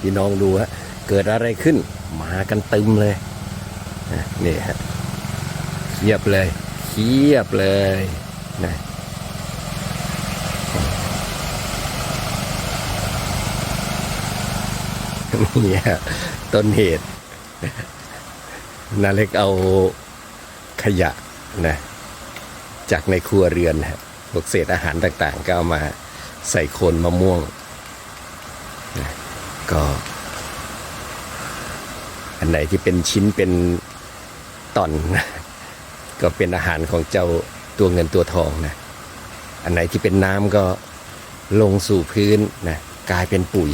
พี่น้องดูฮะเกิดอะไรขึ้น มากันตึมเลยนี่ฮะเทียบเลยเทียบเลยนะนี่ฮะต้นเหตุนาเล็กเอาขยะนะจากในครัวเรือนฮะพวกเศษอาหารต่างๆ ก็เอามาใส่โคนมะม่วง ก็อันไหนที่เป็นชิ้นเป็นตอนนะก็เป็นอาหารของเจ้าตัวเงินตัวทองนะอันไหนที่เป็นน้ำก็ลงสู่พื้นนะกลายเป็นปุ๋ย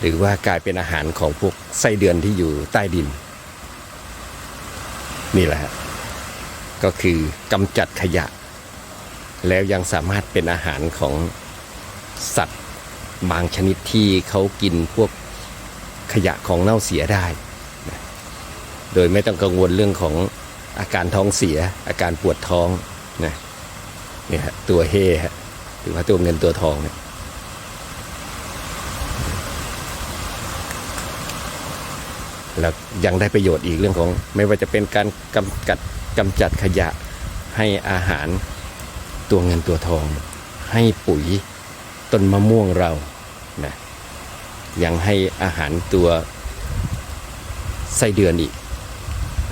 หรือว่ากลายเป็นอาหารของพวกไส้เดือนที่อยู่ใต้ดิน นี่แหละฮะก็คือกำจัดขยะ แล้วยังสามารถเป็นอาหารของสัตว์ บางชนิดที่เขากินพวกขยะของเน่าเสียได้นะโดยไม่ต้องกังวลเรื่องของอาการท้องเสีย อาการปวดท้องนะเนี่ยฮะตัวเฮฮะหรือว่าตัวเงินตัวทองเนี่ยแล้วยังได้ประโยชน์อีกเรื่องของ ไม่ว่าจะเป็นการกำกัดกำจัดขยะให้อาหารตัวเงินตัวทอง ให้ปุ๋ย ต้นมะม่วงเรานะยังให้อาหารตัวไส้เดือนอีก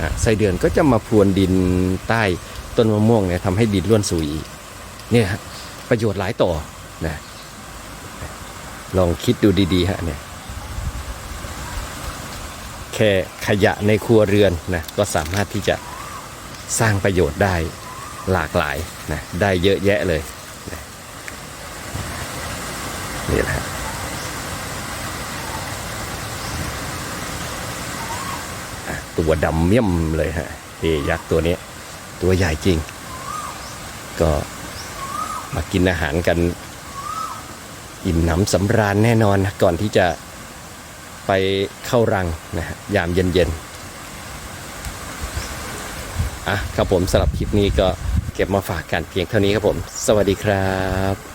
อะไส้เดือนก็จะมาพรวนดินใต้ต้นมะม่วงเนี่ยทำให้ดินร่วนซุยอีกเนี่ยประโยชน์หลายต่อนะลองคิดดูดีๆฮะเนี่ยแค่ขยะในครัวเรือนนะก็สามารถที่จะสร้างประโยชน์ได้หลากหลายนะได้เยอะแยะเลย นี่แหละฮะตัวดำเมี่ยมเลยฮะเฮยักษ์ตัวนี้ ตัวใหญ่จริง ก็มากินอาหารกัน อิ่มหนำสำราญแน่นอนนะก่อนที่จะไปเข้ารังนะฮะยามเย็นๆอะครับผมสำหรับคลิปนี้ก็เก็บมาฝากกันเพียงเท่านี้ครับผม สวัสดีครับ